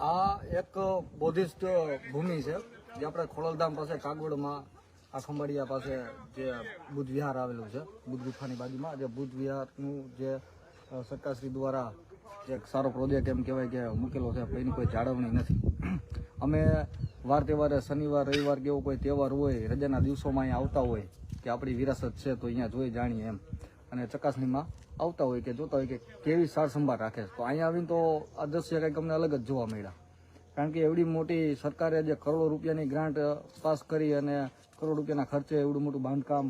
આ એક બૌદ્ધિસ્ટ ભૂમિ છે, જે આપણે ખોડલધામ પાસે કાગોડમાં આ ખંભાળિયા પાસે જે બુદ્ધ વિહાર આવેલું છે બુદ્ધ ગુફાની બાજુમાં. જે બુદ્ધ વિહારનું જે સરકારશ્રી દ્વારા જે સારો પ્રોજેક્ટ એમ કહેવાય કે મૂકેલો છે એની કોઈ જાળવણી નથી. અમે વાર તહેવારે શનિવાર, રવિવાર કે એવો કોઈ તહેવાર હોય, રજાના દિવસોમાં અહીંયા આવતા હોય, કે આપણી વિરાસત છે, તો અહીંયા જોઈ જાણીએ એમ. અને ચકાસણીમાં આવતા હોય કે જોતા હોય કે કેવી સાર સંભાળ રાખે તો અહીંયા આવીને તો આ દ્રશ્ય કંઈક અમને અલગ જ જોવા મળ્યા. કારણ કે એવડી મોટી સરકારે જે કરોડો રૂપિયાની ગ્રાન્ટ પાસ કરી અને કરોડ રૂપિયાના ખર્ચે એવડું મોટું બાંધકામ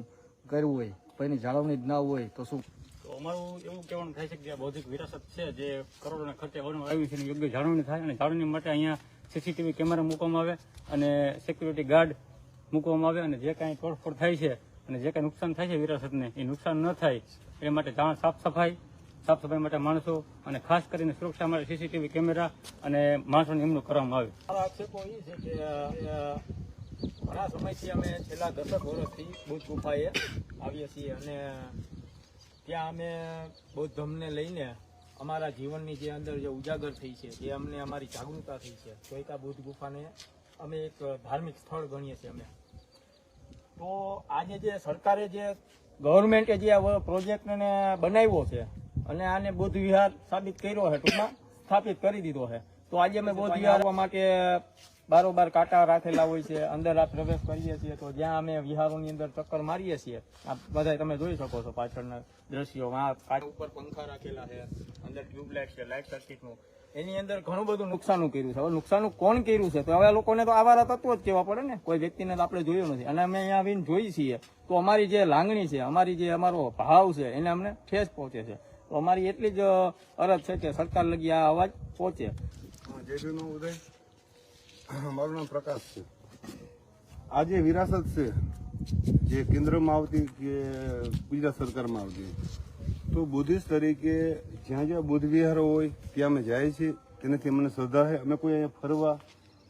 કર્યું હોય એની જાળવણી જ ના હોય, તો શું? અમારું એવું કહેવાનું થાય છે કે જે બૌદ્ધિક વિરાસત છે, જે કરોડોના ખર્ચે આવ્યું છે યોગ્ય જાળવણી થાય અને જાળવણી માટે અહીંયા સીસીટીવી કેમેરા મૂકવામાં આવે અને સિક્યુરિટી ગાર્ડ મૂકવામાં આવે અને જે કાંઈ તોડફોડ થાય છે અને જે કંઈ નુકસાન થાય છે વિરાસતને, એ નુકસાન ન થાય, એ માટે જાણ સાફ સફાઈ સાફ સફાઈ માટે માણસો અને ખાસ કરીને સુરક્ષા માટે સીસીટીવી કેમેરા અને માણસોને નિમણૂક કરવામાં આવે. મારા આક્ષેપો એ છે કે ઘણા સમયથી અમે છેલ્લા દસક વર્ષથી બુદ્ધ ગુફાએ આવીએ છીએ અને ત્યાં અમે બૌદ્ધ ધર્મને લઈને અમારા જીવનની જે અંદર જે ઉજાગર થઈ છે, જે અમને અમારી જાગૃતતા થઈ છે આ બુદ્ધ ગુફાને અમે એક ધાર્મિક સ્થળ ગણીએ છીએ અમે. તો આજે જે સરકારે જે ગવર્મેન્ટે જે આ પ્રોજેક્ટને બનાવ્યો છે અને આને બૌદ્ધ વિહાર સાબિત કર્યો છે ટૂંકમાં સ્થાપિત કરી દીધો છે. તો આજે અમે બૌદ્ધ વિહાર માટે બારોબાર કાંટા રાખેલા હોય છે અંદર આ પ્રવેશ કરીએ છીએ તો જ્યાં અમે વિહારોની અંદર ચક્કર મારીએ છીએ આ બધા તમે જોઈ શકો છો પાછળના દ્રશ્યો આ ઉપર પંખા રાખેલા છે અંદર ટ્યુબલાઇટ છે લાઇટ સર્કિટનું એની અંદર ઘણું બધું નુકસાન કર્યું છે. હવે નુકસાન કોણ કર્યું છે? તો હવે લોકોને તો આવારા તત્વો જ કહેવા પડે ને. કોઈ વ્યક્તિને આપણે જોયું નથી. અને અમે અહીંયા આવીને જોઈ છીએ તો અમારી જે લાગણી છે, અમારી જે અમારો ભાવ છે, એને અમને ઠેસ પહોંચે છે. તો અમારી એટલી જ અરજ છે કે સરકાર લગી આ અવાજ પહોંચે. ભીમનો ઉદય મારું નામ પ્રકાશ છે. આ જે વિરાસત છે જે કેન્દ્રમાં આવતી કે ગુજરાત સરકારમાં આવતી. તો બુદ્ધિસ્ટ તરીકે જ્યાં જ્યાં બુદ્ધ વિહારો હોય, ત્યાં અમે જાય છીએ. તેનાથી અમને શ્રદ્ધા છે. અમે કોઈ અહીંયા ફરવા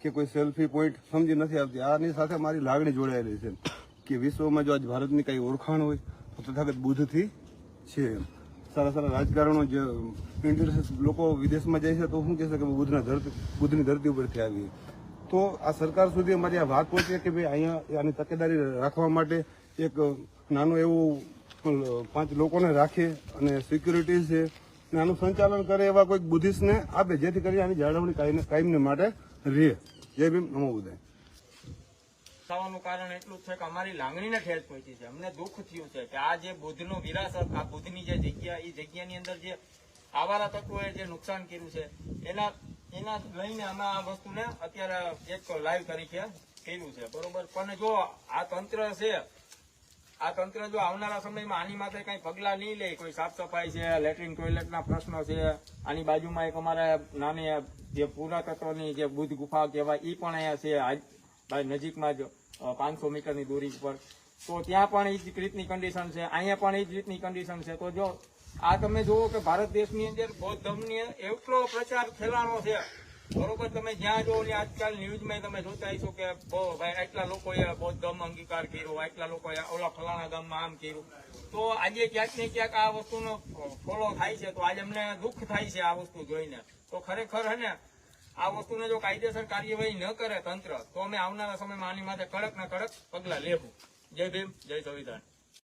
કે કોઈ સેલ્ફી પોઈન્ટ સમજી નથી આવતી. આની સાથે મારી લાગણી જોડાયેલી છે કે વિશ્વમાં જો આજ ભારતની કઈ ઓળખાણ હોય, તો તથાગત બુદ્ધથી છે સારા સારા રાજકારણો જે લોકો વિદેશમાં જાય છે, તો શું કહેશે કે બુદ્ધના ધરતી, બુદ્ધની ધરતી ઉપરથી આવી તો આ સરકાર સુધી અમારી આ વાત પહોંચે કે ભાઈ અહીંયા આની તકેદારી રાખવા માટે એક નાનું એવું પાંચ લોકોને રાખે અને સિક્યુરિટી છે આનું સંચાલન કરે એવા કોઈક બુદ્ધિસ્ટને આપે, જેથી કરી આની જાળવણી કાયમ, કાયમને માટે રહે. જય ભીમ, નમો ઉદય. થવાનું કારણ એટલું છે કે અમારી લાગણીને ખેંચ પહોંચી છે. અમને દુઃખ થયું છે કે આ જે બુદ્ધનો વિરાસત, આ બુદ્ધની જે જગ્યા એ જગ્યાની અંદર જે આવારા તત્વોએ જે નુકસાન કર્યું છે, એના એના લઈને અમે આ વસ્તુને અત્યારે એક લાઈવ તરીકે કર્યું છે. બરોબર? પણ જો આ તંત્ર છે આ તંત્ર જો આવનારા સમયમાં આની માટે કઈ પગલા નહીં લે, કોઈ સાફ સફાઈ છે, લેટ્રિન ટોયલેટના પ્રશ્નો છે, આની બાજુમાં એક અમારે નાની જે પુરાતત્વની જે બુદ્ધ ગુફા કહેવાય એ પણ અહીંયા છે આજ- નજીકમાં જ પાંચસો મીટરની દૂરી પર તો ત્યાં પણ એ જ રીતની કન્ડિશન છે, અહીંયા પણ એ જ રીતની કન્ડિશન છે. તો જો, આ તમે જુઓ કે ભારત દેશની અંદર બૌદ્ધ ધર્મની એટલો પ્રચાર ફેલાણો છે બરોબર, તમે જ્યાં જો આજકાલ ન્યૂઝમાં તમે જોતા હશો કે ભાઈ, આટલા લોકોએ બૌદ્ધ ધર્મ અંગીકાર કર્યો, આટલા લોકોએ ઓલા ફલાણા ગામમાં આમ કર્યું. તો આજે ક્યાંક ને ક્યાંક આ વસ્તુનો ફોલો થાય છે, તો આજે અમને દુઃખ થાય છે આ વસ્તુ જોઈને. તો ખરેખર હે ને, આ વસ્તુને જો કાયદેસર કાર્યવાહી ન કરે તંત્ર, તો અમે આવનારા સમયમાં આની માટે કડક ને કડક પગલાં લેવું જય ભીમ, જય સંવિધાન.